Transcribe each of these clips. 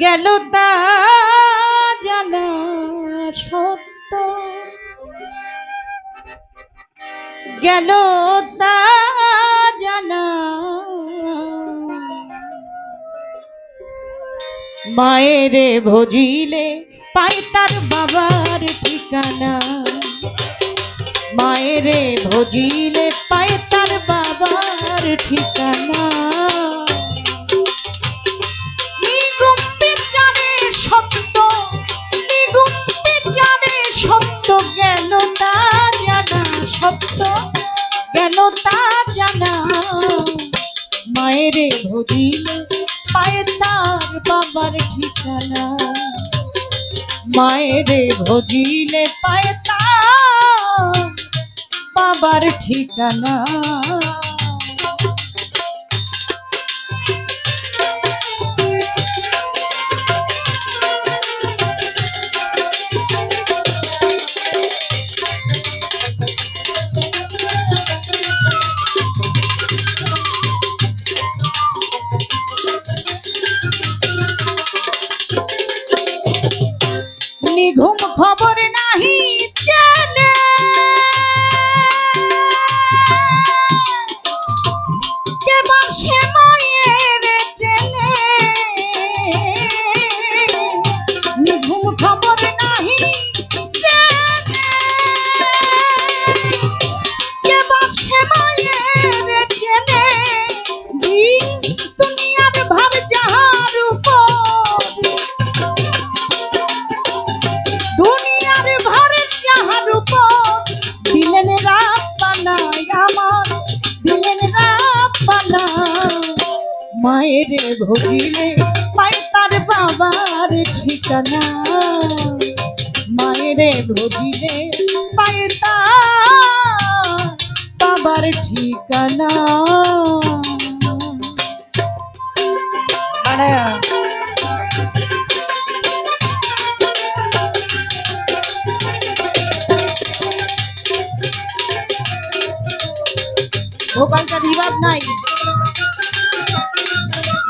গেল তা জানা সত্য। গেল তা জানা মায়েরে ভজিলে পাই তার বাবার ঠিকানা। মায়েরে ভজিলে পাই তার বাবার ঠিকানা। গেল তা জানা। মায়েরে ভজিলে পায়ে তার বাবার ঠিকানা। মায়েরে ভদিনে, পায়ে তার বাবার ঠিকানা। মায়ের ভজিলে পাই তার বাবার ঠিকানা মায়ের ভজিলে পাই তার বাবার ঠিকানা মানে ভোকালটা রিভাব নাই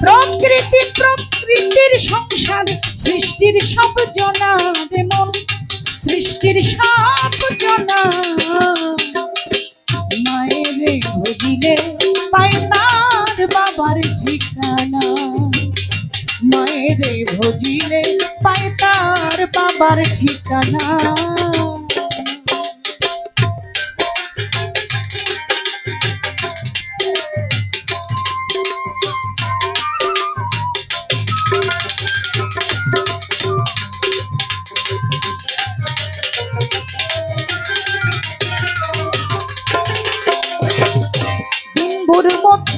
প্রকৃতি, প্রকৃতির সংসার, সৃষ্টির সব জনার মন, সৃষ্টির সব জনা মায়ের ভজিলে পায় তার বাবার ঠিকানা। মায়ের ভজিলে পায় তার বাবার ঠিকানা।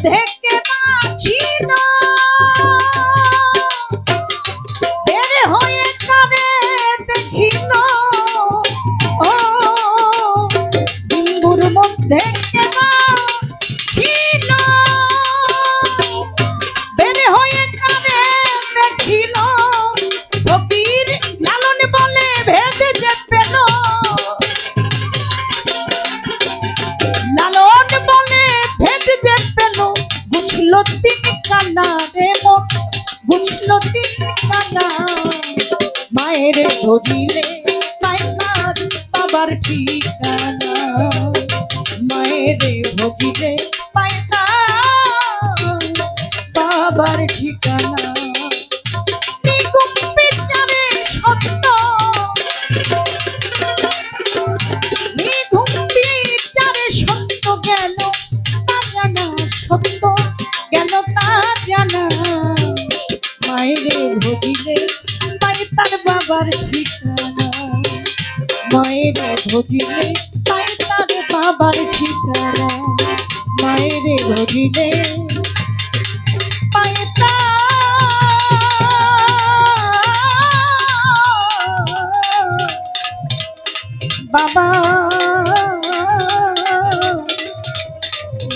মধ্যে বাঁচি না। বের হয়ে কানে দেখিল ও ডিম্বুর মধ্যে মন বুঝলো তিন কানা মায়ের ধরিলে মায়ের বাবার ঠিকানা। মায়ের ভগিলে মায়ের বাবার ঠিকানা। ঘটিলে ঘটিলে পায় তার বাবার ঠিকানা মায়ের ঘটিলে পায় তার বাবার ঠিকানা মায়ের ঘটিলে পায় তার বাবা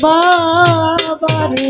বাবা রে